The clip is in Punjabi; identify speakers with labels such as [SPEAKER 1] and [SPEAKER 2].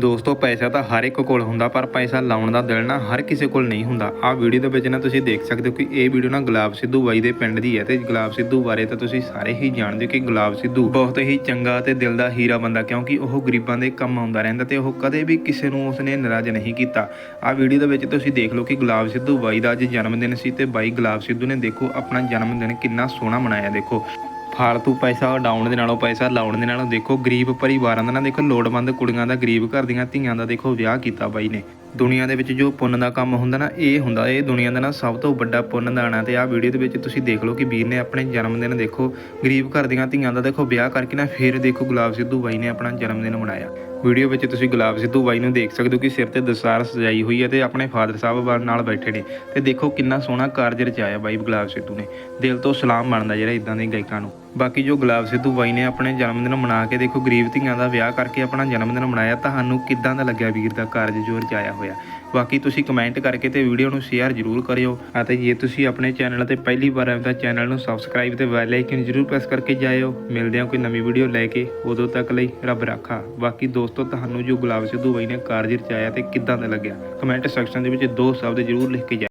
[SPEAKER 1] ਦੋਸਤੋ, ਪੈਸਾ ਤਾਂ ਹਰ ਇੱਕ ਕੋਲ ਹੁੰਦਾ, ਪਰ ਪੈਸਾ ਲਾਉਣ ਦਾ ਦਿਲ ਨਾ ਹਰ ਕਿਸੇ ਕੋਲ ਨਹੀਂ ਹੁੰਦਾ। ਆਹ ਵੀਡੀਓ ਦੇ ਵਿੱਚ ਨਾ ਤੁਸੀਂ ਦੇਖ ਸਕਦੇ ਹੋ ਕਿ ਇਹ ਵੀਡੀਓ ਨਾ ਗੁਲਾਬ ਸਿੱਧੂ ਬਾਈ ਦੇ ਪਿੰਡ ਦੀ ਹੈ ਤੇ ਗੁਲਾਬ ਸਿੱਧੂ ਬਾਰੇ ਤਾਂ ਤੁਸੀਂ ਸਾਰੇ ਹੀ ਜਾਣਦੇ ਹੋ ਕਿ ਗੁਲਾਬ ਸਿੱਧੂ ਬਹੁਤ ਹੀ ਚੰਗਾ ਤੇ ਦਿਲ ਦਾ ਹੀਰਾ ਬੰਦਾ, ਕਿਉਂਕਿ ਉਹ ਗਰੀਬਾਂ ਦੇ ਕੰਮ ਆਉਂਦਾ ਰਹਿੰਦਾ ਤੇ ਉਹ ਕਦੇ ਵੀ ਕਿਸੇ ਨੂੰ ਉਸਨੇ ਨਾਰਾਜ਼ ਨਹੀਂ ਕੀਤਾ। ਆਹ ਵੀਡੀਓ ਦੇ ਵਿੱਚ ਤੁਸੀਂ ਦੇਖ ਲਓ ਕਿ ਗੁਲਾਬ ਸਿੱਧੂ ਬਾਈ ਦਾ ਅੱਜ ਜਨਮ ਦਿਨ ਸੀ ਤੇ ਬਾਈ ਗੁਲਾਬ ਸਿੱਧੂ ਨੇ ਦੇਖੋ, ਆਪਣਾ ਜਨਮ ਦਿਨ ਕਿੰਨਾ ਸੋਹਣਾ ਮਨਾਇਆ, ਦੇਖੋ। ਫਾਲਤੂ ਪੈਸਾ ਉਡਾਉਣ ਦੇ ਨਾਲੋਂ ਪੈਸਾ ਲਾਉਣ ਦੇ ਨਾਲੋਂ ਦੇਖੋ ਗਰੀਬ ਪਰਿਵਾਰਾਂ ਦਾ ਨਾ ਦੇਖੋ ਲੋੜਵੰਦ ਕੁੜੀਆਂ ਦਾ, ਗਰੀਬ ਘਰ ਦੀਆਂ ਧੀਆਂ ਦਾ ਦੇਖੋ ਵਿਆਹ ਕੀਤਾ ਬਾਈ ਨੇ। ਦੁਨੀਆ ਦੇ ਵਿੱਚ ਜੋ ਪੁੰਨ ਦਾ ਕੰਮ ਹੁੰਦਾ ਨਾ, ਇਹ ਹੁੰਦਾ, ਇਹ ਦੁਨੀਆ ਦਾ ਨਾ ਸਭ ਤੋਂ ਵੱਡਾ ਪੁੰਨ ਦਾਣਾ ਤੇ ਆਹ ਵੀਡੀਓ ਦੇ ਵਿੱਚ ਤੁਸੀਂ ਦੇਖ ਲਓ ਕਿ ਵੀਰ ਨੇ ਆਪਣੇ ਜਨਮ ਦਿਨ ਦੇਖੋ, ਗਰੀਬ ਘਰ ਦੀਆਂ ਧੀਆਂ ਦਾ ਦੇਖੋ ਵਿਆਹ ਕਰਕੇ ਨਾ ਫਿਰ ਦੇਖੋ ਗੁਲਾਬ ਸਿੱਧੂ ਬਾਈ ਨੇ ਆਪਣਾ ਜਨਮ ਦਿਨ ਮਨਾਇਆ। ਵੀਡੀਓ ਵਿੱਚ ਤੁਸੀਂ ਗੁਲਾਬ ਸਿੱਧੂ ਬਾਈ ਨੂੰ ਦੇਖ ਸਕਦੇ ਹੋ ਕਿ ਸਿਰ ਤੇ ਦਸਤਾਰ ਸਜਾਈ ਹੋਈ ਹੈ ਤੇ ਆਪਣੇ ਫਾਦਰ ਸਾਹਿਬ ਵਾ- ਨਾਲ ਬੈਠੇ ਨੇ। ਤੇ ਦੇਖੋ ਕਿੰਨਾ ਸੋਹਣਾ ਕਾਰਜ ਰਚਾਇਆ ਬਾਈ ਗੁਲਾਬ ਸਿੱਧੂ ਨੇ। ਦਿਲ ਤੋਂ ਸਲਾਮ ਬਣਦਾ ਜਿਹੜਾ ਇਦਾਂ ਦੇ ਗਾਇਕਾਂ ਨੂੰ। ਬਾਕੀ ਜੋ ਗੁਲਾਬ ਸਿੱਧੂ ਬਾਈ ਨੇ ਆਪਣੇ ਜਨਮ ਦਿਨ ਮਨਾ ਕੇ ਦੇਖੋ, ਗਰੀਬ ਧੀਆਂ ਦਾ ਵਿਆਹ ਕਰਕੇ ਆਪਣਾ ਜਨਮ ਦਿਨ ਮਨਾਇਆ, ਤੁਹਾਨੂੰ ਕਿੱਦਾਂ ਦਾ ਲੱਗਿਆ ਵੀਰ ਦਾ ਕਾਰਜ ਜੋ ਰਚਾਇਆ ਹੋਇਆ? ਬਾਕੀ ਤੁਸੀਂ ਕਮੈਂਟ ਕਰਕੇ ਤੇ ਵੀਡੀਓ ਨੂੰ ਸ਼ੇਅਰ ਜ਼ਰੂਰ ਕਰਿਓ ਅਤੇ ਜੇ ਤੁਸੀਂ ਆਪਣੇ ਚੈਨਲ ਤੇ ਪਹਿਲੀ ਵਾਰ ਆਏ ਤਾਂ ਚੈਨਲ ਨੂੰ ਸਬਸਕ੍ਰਾਈਬ ਤੇ ਬੈਲ ਆਈਕਨ ਜ਼ਰੂਰ ਪ੍ਰੈਸ ਕਰਕੇ ਜਾਇਓ। ਮਿਲਦੇ ਹਾਂ ਕੋਈ ਨਵੀਂ ਵੀਡੀਓ ਲੈ ਕੇ। ਉਦੋਂ ਤੱਕ ਲਈ ਰੱਬ ਰਾਖਾ। ਬਾਕੀ ਦੋਸਤ ਤੁਹਾਨੂੰ ਜੋ ਗੁਲਾਬ ਸਿੱਧੂ ਬਾਈ ਨੇ ਕਾਰਜ ਰਚਾਇਆ ਤੇ ਕਿੱਦਾਂ ਦਾ ਲੱਗਿਆ? ਕਮੈਂਟ ਸੈਕਸ਼ਨ ਦੇ ਵਿੱਚ ਦੋ ਸ਼ਬਦ ਜ਼ਰੂਰ ਲਿਖ ਕੇ ਜਾਇਓ